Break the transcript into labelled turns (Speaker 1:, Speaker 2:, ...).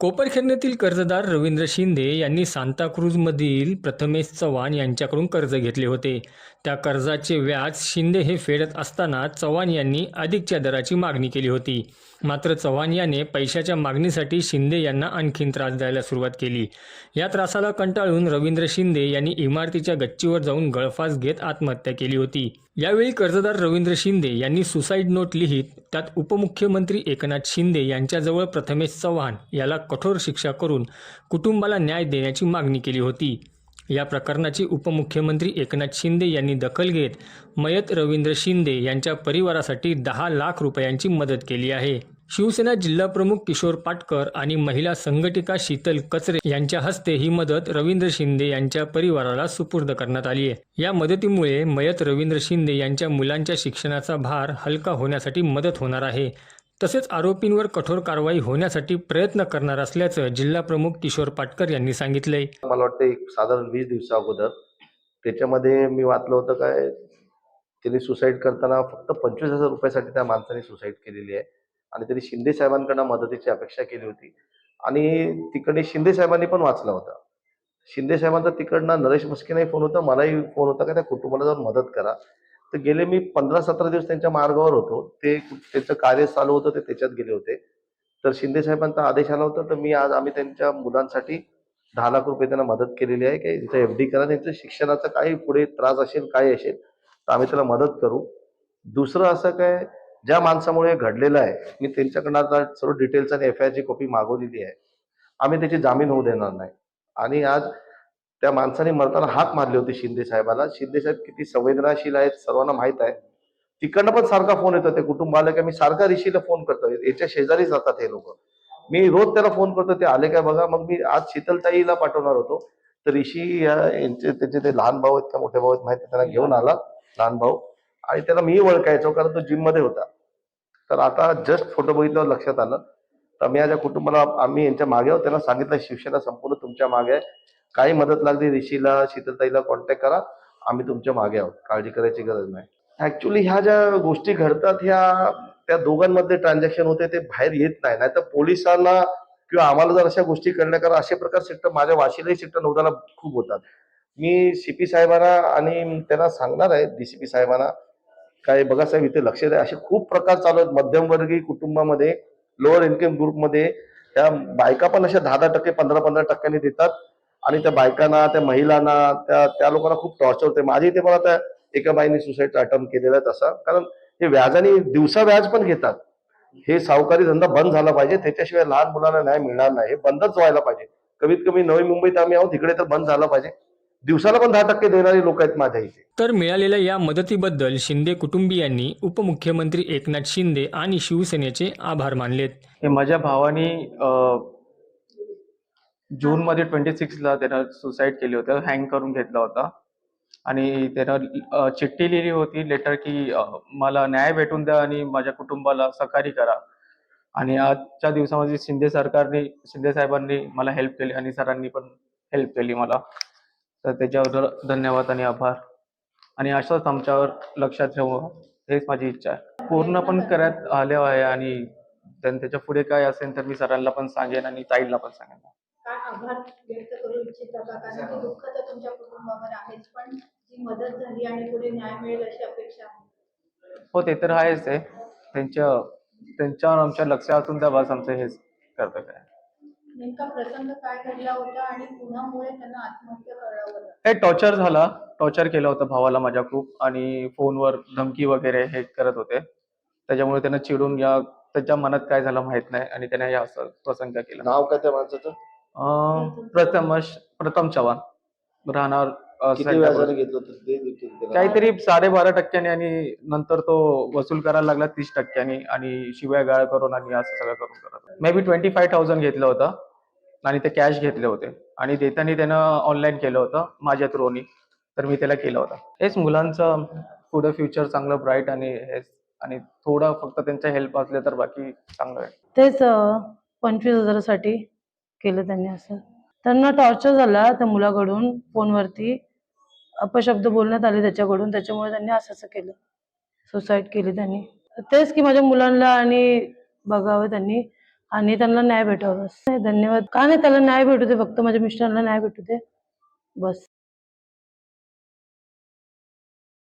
Speaker 1: कोपरखैरण्यातील कर्जदार रवींद्र शिंदे यांनी सांताक्रूजमधील प्रथमेश चव्हाण यांच्याकडून कर्ज घेतले होते. त्या कर्जाचे व्याज शिंदे हे फेडत असताना चव्हाण यांनी अधिकच्या दराची मागणी केली होती. मात्र चव्हाण याने पैशाच्या मागणीसाठी शिंदे यांना आणखीन त्रास द्यायला सुरुवात केली. या त्रासाला कंटाळून रवींद्र शिंदे यांनी इमारतीच्या गच्चीवर जाऊन गळफास घेत आत्महत्या केली होती. यावेळी कर्जदार रवींद्र शिंदे यांनी सुसाईड नोट लिहित त्यात उपमुख्यमंत्री एकनाथ शिंदे यांच्याजवळ प्रथमेश चव्हाण याला कठोर शिक्षा करून कुटुंबाला न्याय देण्याची मागणी केली होती. या प्रकरणाची उपमुख्यमंत्री एकनाथ शिंदे यांनी दखल घेत मयत रवींद्र शिंदे यांच्या परिवारासाठी दहा लाख रुपयांची मदत केली आहे. शिवसेना जिल्हाप्रमुख किशोर पाटकर आणि महिला संघटिका शीतल कचरे यांच्या हस्ते ही मदत रवींद्र शिंदे यांच्या परिवाराला सुपूर्द करण्यात आली आहे. या मदतीमुळे मयत रवींद्र शिंदे यांच्या मुलांच्या शिक्षणाचा भार हलका होण्यासाठी मदत होणार आहे. तसेच आरोपींवर कठोर कारवाई होण्यासाठी प्रयत्न करणार असल्याचं जिल्हाप्रमुख किशोर पाटकर यांनी सांगितलंय.
Speaker 2: मला वाटतं एक साधारण वीस दिवसा अगोदर त्याच्यामध्ये मी वाचलं होतं काय त्यांनी सुसाईड करताना फक्त पंचवीस हजार रुपयासाठी त्या माणसाने सुसाईड केलेली आहे. आणि त्यांनी शिंदे साहेबांकडनं मदतीची अपेक्षा केली होती. आणि तिकडे शिंदे साहेबांनी पण वाचलं होतं. शिंदे साहेबांचा तिकडनं नरेश मस्केनाही फोन होता मलाही फोन होता का त्या कुटुंबाला जाऊन मदत करा. तर गेले मी पंधरा सतरा दिवस त्यांच्या मार्गावर होतो. ते त्यांचं कार्य चालू होतं ते त्याच्यात गेले होते. तर शिंदे साहेबांचा आदेश आला होता तर मी आज आम्ही त्यांच्या मुलांसाठी दहा लाख रुपये त्यांना मदत केलेली आहे. की तिथं एफ डी करा त्यांचं शिक्षणाचा काही पुढे त्रास असेल काय असेल तर आम्ही त्याला मदत करू. दुसरं असं काय ज्या माणसामुळे घडलेलं आहे मी त्यांच्याकडनं आता सर्व डिटेल्स आणि एफ आय ची कॉपी मागवलेली आहे. आम्ही त्याची जामीन होऊ देणार नाही. आणि आज त्या माणसाने मरताना हात मारली होती शिंदे साहेबाला. शिंदे साहेब किती संवेदनाशील आहेत सर्वांना माहीत आहे. तिकडनं पण सारखा फोन येतो त्या कुटुंबाला की मी सारखा ऋषीला फोन करतो. याच्या शेजारी जातात हे लोक. मी रोज त्याला फोन करतो ते आले काय बघा. मग मी आज शीतलताईला पाठवणार होतो. तर ऋषी यांचे त्याचे ते लहान भाऊ आहेत का मोठे भाऊ आहेत माहिती आहे, त्यांना घेऊन आला लहान भाऊ. आणि त्याला मी ओळखायचो कारण तो जिममध्ये होता. तर आता जस्ट फोटो बघितल्यावर लक्षात आलं. तर मी माझ्या कुटुंबाला आम्ही यांच्या मागे आहोत त्यांना सांगितलं शिवसेना संपूर्ण तुमच्या मागे आहे. काही मदत लागली ऋषीला शीतलताईला कॉन्टॅक्ट करा. आम्ही तुमच्या मागे आहोत. काळजी करायची गरज नाही. ऍक्च्युली ह्या ज्या गोष्टी घडतात ह्या त्या दोघांमध्ये ट्रान्झॅक्शन होते ते बाहेर येत नाही. नाहीतर पोलिसांना किंवा आम्हाला जर अशा गोष्टी करण्या करा असे प्रकार सेक्टर माझ्या वाशीलाही सेक्टर नौदाला खूप होतात. मी सीपी साहेबांना आणि त्यांना सांगणार आहे डीसीपी साहेबांना काय बघा साहेब इथे लक्ष द्या. असे खूप प्रकार चालू आहेत. मध्यमवर्गीय कुटुंबामध्ये लोअर इन्कम ग्रुपमध्ये त्या बायका पण अशा दहा दहा टक्के पंधरा पंधरा टक्क्यांनी देतात. आणि त्या बायकांना त्या महिलांना त्या त्या लोकांना खूप टॉर्चर होते. माझी ते मला त्या एका बाईने सुसाईडचा अटेम्प्ट केलेला आहे तसा. कारण हे व्याजाने दिवसा व्याज पण घेतात. हे सावकारी धंदा बंद झाला पाहिजे. त्याच्याशिवाय लहान मुलांना न्याय मिळणार नाही. हे बंदच व्हायला पाहिजे. कमीत कमी नवी मुंबईत आम्ही आहोत. तिकडे तर बंद झालं पाहिजे. दिवसाला पण दहा टक्के देणारे लोक आहेत माझ्या इथे.
Speaker 1: तर मिळालेल्या या मदतीबद्दल शिंदे कुटुंबियांनी उपमुख्यमंत्री एकनाथ शिंदे आणि शिवसेनेचे आभार मानलेत.
Speaker 3: हे माझ्या भावाने जून मध्ये ट्वेंटी सिक्सला त्यानं सुसाईड केली होती हँग करून घेतला होता. आणि त्यानं चिठ्ठी लिहिली होती लेटर की अ, मला न्याय भेटून द्या आणि माझ्या कुटुंबाला सहकार्य करा. आणि आजच्या दिवसामध्ये शिंदे सरकारने शिंदे साहेबांनी मला हेल्प केली आणि सरांनी पण हेल्प केली मला. तर त्याच्याबद्दल धन्यवाद आणि आभार. आणि असंच आमच्यावर लक्षात ठेवू. हेच माझी इच्छा आहे. पूर्ण पण करत आले आहे आणि त्याच्या पुढे काय असेल तर मी सरांना पण सांगेन आणि ताईला पण सांगेन.
Speaker 4: काय आभार व्यक्त करू इच्छिता का? कारण की दुःख तर तुमच्या कुटुंबावर आहेच पण जी मदत झाली आणि पुढे न्याय मिळेल अशी अपेक्षा आहे.
Speaker 3: हो ते तर आहेच आहे. त्यांच्या त्यांच्यावर आमच्या लक्ष असून त्या बस आमचं हेच कर्तव्य आहे.
Speaker 4: नेमका प्रसंग काय घडला होता आणि पुण्यामुळे त्यांना आत्महत्या करावं लागलं?
Speaker 3: हे टॉर्चर झाला. टॉर्चर केलं होतं भावाला माझ्या खूप आणि फोनवर धमकी वगैरे हे करत होते. त्याच्यामुळे त्यानं चिडून या त्याच्या मनात काय झालं माहीत नाही आणि त्याने या असं प्रसंग केला.
Speaker 2: नाव काय त्या माणसाचं?
Speaker 3: अं, प्रथमश प्रथम चव्हाण. राहणार अं,
Speaker 2: किती
Speaker 3: साईड
Speaker 2: व्याजाने घेतलं होतं? ते देखील त्याला.
Speaker 3: काहीतरी साडेबारा टक्क्याने आणि नंतर तो वसूल करायला लागला तीस टक्क्यांनी आणि शिवाय गाळ करून आणि असं सगळं करून करत maybe twenty five thousand घेतलं होतं. आणि ते कॅश घेतले होते. आणि देताना त्यानं ऑनलाईन केलं होतं माझ्या थ्रोनी तर मी त्याला केलं होतं. हेच मुलांचं पुढं फ्युचर चांगलं ब्राईट आणि हेच. आणि थोडं फक्त त्यांच्या हेल्प असले तर बाकी चांगलं आहे.
Speaker 5: तेच पंचवीस हजारासाठी केलं त्यांनी असं. त्यांना टॉर्चर झाला त्या मुलाकडून फोनवरती. अपशब्द बोलण्यात आले त्याच्याकडून. त्याच्यामुळे त्यांनी असं असं केलं. सुसाईड केली त्यांनी. तेच की माझ्या मुलांना आणि बघावं त्यांनी. आणि त्यांना न्याय भेटावा बस. धन्यवाद. का नाही त्याला न्याय भेटू दे फक्त माझ्या मिस्टरांना न्याय भेटू दे. बस.